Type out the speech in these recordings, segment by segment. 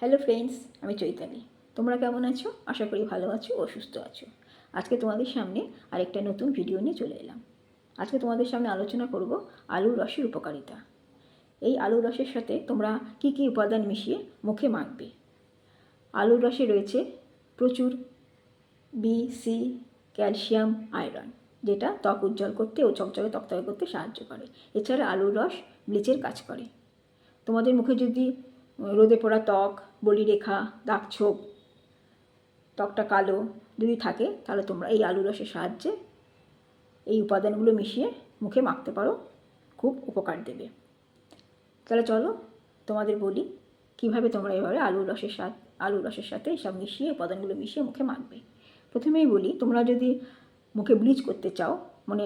Hello friends আমি চৈতালি। তোমরা কেমন আছো? আশা করি ভালো আছো ও সুস্থ আছো। আজকে তোমাদের সামনে আরেকটা নতুন ভিডিও নিয়ে চলে এলাম। আজকে তোমাদের সামনে আলোচনা করব আলুর রসের উপকারিতা। এই আলুর রসের সাথে তোমরা কি কি উপাদান মিশিয়ে মুখে মাখবে? আলুর রসে রয়েছে প্রচুর বি সি ক্যালসিয়াম আয়রন যেটা ত্বক উজ্জ্বল করতে ও চকচকে তকতকে করতে সাহায্য করে। এছাড়া আলুর রস ব্লিচের কাজ করে। তোমাদের মুখে যদি রোদে পড়া ত্বক বলিরেখা দাগ ছোপ, ত্বকটা কালো, যদি থাকে তাহলে তোমরা এই আলু রসের সাহায্যে এই উপাদানগুলো মিশিয়ে মুখে মাখতে পারো, খুব উপকার দেবে। তাহলে চলো তোমাদের বলি কীভাবে তোমরা এভাবে আলুর রসের সাথে আলুর রসের সাথে সব মিশিয়ে উপাদানগুলো মিশিয়ে মুখে মাখবে। প্রথমেই বলি তোমরা যদি মুখে ব্লিচ করতে চাও মানে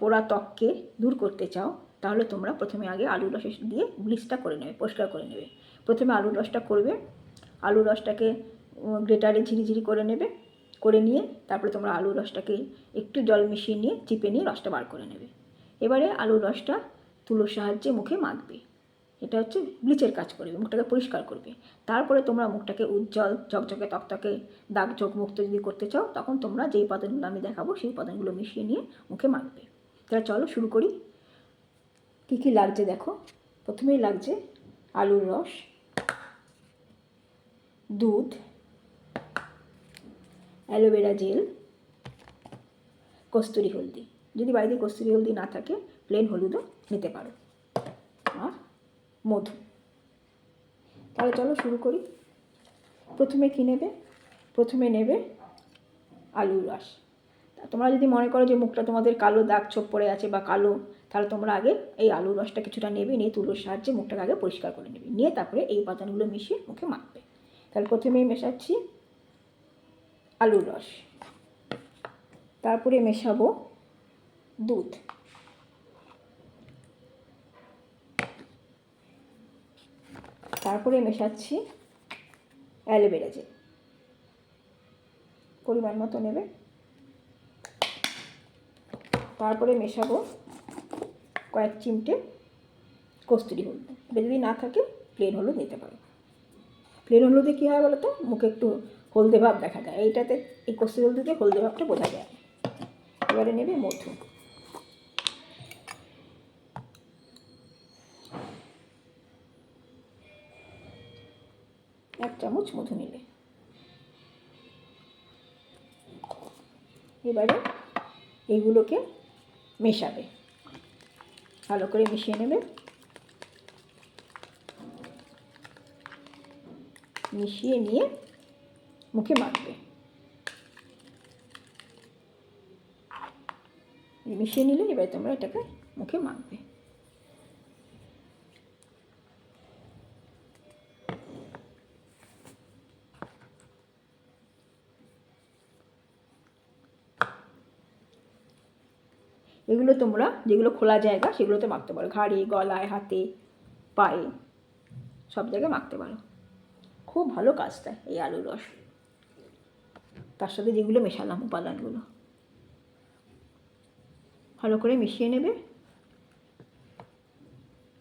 পোড়া ত্বককে দূর করতে চাও তাহলে তোমরা প্রথমে আগে আলুর রস দিয়ে ব্লিচটা করে নেবে, পরিষ্কার করে নেবে। প্রথমে আলুর রসটা করবে। আলুর রসটাকে গ্রেটারে ঝিরিঝিরি করে নেবে, করে নিয়ে তারপরে তোমরা আলুর রসটাকে একটু জল মিশিয়ে নিয়ে চিপে নিয়ে রসটা বার করে নেবে। এবারে আলুর রসটা তুলোর সাহায্যে মুখে মাখবে। এটা হচ্ছে ব্লিচের কাজ করবে, মুখটাকে পরিষ্কার করবে। তারপরে তোমরা মুখটাকে উজ্জ্বল, ঝকঝকে, তকতকে দাগ চোখ মুক্ত যদি করতে চাও, তখন তোমরা যেই উপাদানগুলো আমি দেখাবো, সেই উপাদানগুলো মিশিয়ে নিয়ে মুখে মাখবে। তাহলে চলো শুরু করি। কী কী লাগছে দেখো? প্রথমেই লাগছে আলুর রস, দুধ, অ্যালোভেরা জেল, কস্তুরি হলদি। যদি বাড়িতে কস্তুরি হলদি না থাকে, প্লেন হলুদও নিতে পারো। আর মধু। তাহলে চলো শুরু করি। প্রথমে কী নেবে? প্রথমে নেবে আলুর রস। তোমরা যদি মনে করো যে মুখটা তোমাদের কালো দাগ ছোপ পড়ে আছে বা কালো তাহলে তোমরা আগে এই আলুর রসটা কিছুটা নেবে, নিয়ে তুলোর সাহায্যে মুখটাকে আগে পরিষ্কার করে নেবে। নিয়ে তারপরে এই উপাদানগুলো মিশিয়ে মুখে মাখবে। তাহলে প্রথমেই মেশাচ্ছি আলুর রস। তারপরে মেশাবো দুধ। তারপরে মেশাচ্ছি অ্যালোভেরা জেল। পরিমাণ মতো নেবে। তারপরে মেশাবো কয়েক চিমটে কস্তুরি হলুদ এটা যদি না থাকে প্লেন হলুদ নিতে পারো। প্লেন হলুদে কী হয় বলো তো মুখে একটু হলদে ভাব দেখা যায়। এইটাতে, এই কস্তুরি হলুদে হলদে ভাবটা বোঝা যায়। এবারে নেবে মধু। এক চামচ মধু নিলে। এবারে এইগুলোকে মেশাবে। ভালো করে মিশিয়ে নেবে। মিশিয়ে নিয়ে মুখে মাখবে। মিশিয়ে নিলে এবার তোমরা এটাকে মুখে মাখবে। এগুলো তোমরা, যেগুলো খোলা জায়গা, সেগুলোতে মাখতে পারো। ঘাড়ে, গলায়, হাতে, পায়ে, সব জায়গায় মাখতে পারো। খুব ভালো কাজ এই আলুর রস। তার সাথে যেগুলো মেশালাম, উপাদানগুলো। ভালো করে মিশিয়ে নেবে।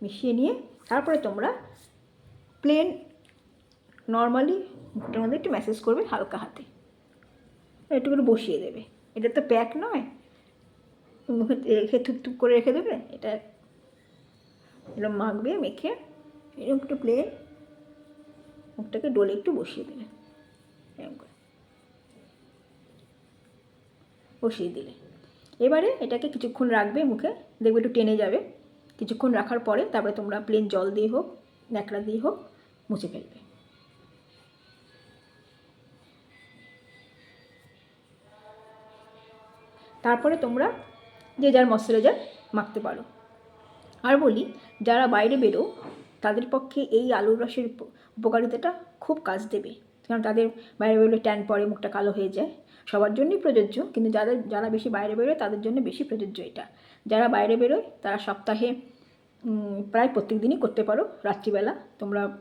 মিশিয়ে নিয়ে তারপরে তোমরা প্লেন নর্মালি মধ্যে একটু ম্যাসেজ করবে হালকা হাতে। একটু করে বসিয়ে দেবে। এটা তো প্যাক নয়। মুখে রেখে থুপ করে রেখে দেবে, এটা এরকম মাখবে, মেখে, এরকম একটু প্লেন মুখটাকে ডোলে একটু বসিয়ে দেবে এরকম করে। বসিয়ে দিলে। এবারে এটাকে কিছুক্ষণ রাখবে মুখে, দেখবে একটু টেনে যাবে। কিছুক্ষণ রাখার পরে তারপরে তোমরা প্লেন জল দিয়ে হোক, ন্যাকড়া দিয়ে হোক, মুছে ফেলবে। তারপরে তোমরা যে যার ময়শ্চারাইজার মাখতে পারো। আর বলি, যারা বাইরে বেরো, তাদের পক্ষে এই আলুর রসের উপকারিতাটা খুব কাজ দেবে। কারণ তাদের বাইরে বেরোলে ট্যান পড়ে, মুখটা কালো হয়ে যায়। সবার জন্যই প্রযোজ্য, কিন্তু যাদের, যারা বেশি বাইরে বেরোয়, তাদের জন্য বেশি প্রযোজ্য এটা। যারা বাইরে বেরোয়, তারা সপ্তাহে প্রায় প্রত্যেক দিনই করতে পারো। রাত্রিবেলা তোমরা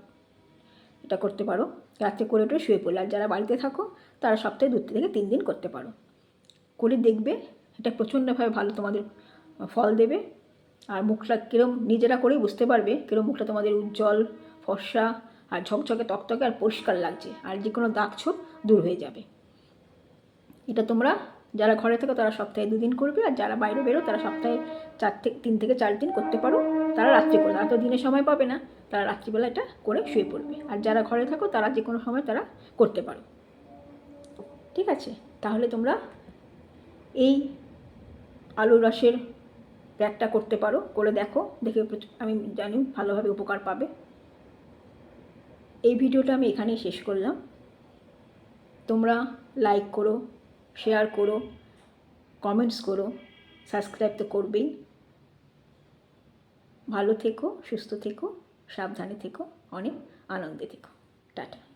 এটা করতে পারো। রাত্রে করে টোরে শুয়ে পড়লে। আর যারা বাড়িতে থাকো, তারা সপ্তাহে দু থেকে তিন দিন করতে পারো। করে দেখবে এটা প্রচণ্ডভাবে ভালো তোমাদের ফল দেবে। আর মুখটা কীরম নিজেরা করেই বুঝতে পারবে কীরম মুখটা তোমাদের উজ্জ্বল, ফর্সা আর ঝকঝকে তকতকে আর পরিষ্কার লাগছে। আর যে কোনো দাগ ছোপ দূর হয়ে যাবে। এটা তোমরা যারা ঘরে থাকো তারা সপ্তাহে দুদিন করবে আর যারা বাইরে বেরো তারা সপ্তাহে চার থেকে তিন থেকে চার দিন করতে পারো। তারা রাত্রি করে, তারা তো দিনে সময় পাবে না। তারা রাত্রিবেলা এটা করে শুয়ে পড়বে। আর যারা ঘরে থাকো তারা যে কোনো সময় তারা করতে পারো। ঠিক আছে? তাহলে তোমরা এই আলুর রসের প্যাকটা করতে পারো, করে দেখো, দেখে আমি জানি ভালোভাবে উপকার পাবে। এই ভিডিওটা আমি এখানেই শেষ করলাম। তোমরা লাইক করো, শেয়ার করো, কমেন্টস করো, সাবস্ক্রাইব তো করবেই। ভালো থেকো, সুস্থ থেকো, সাবধানে থেকো, অনেক আনন্দে থেকো। টাটা।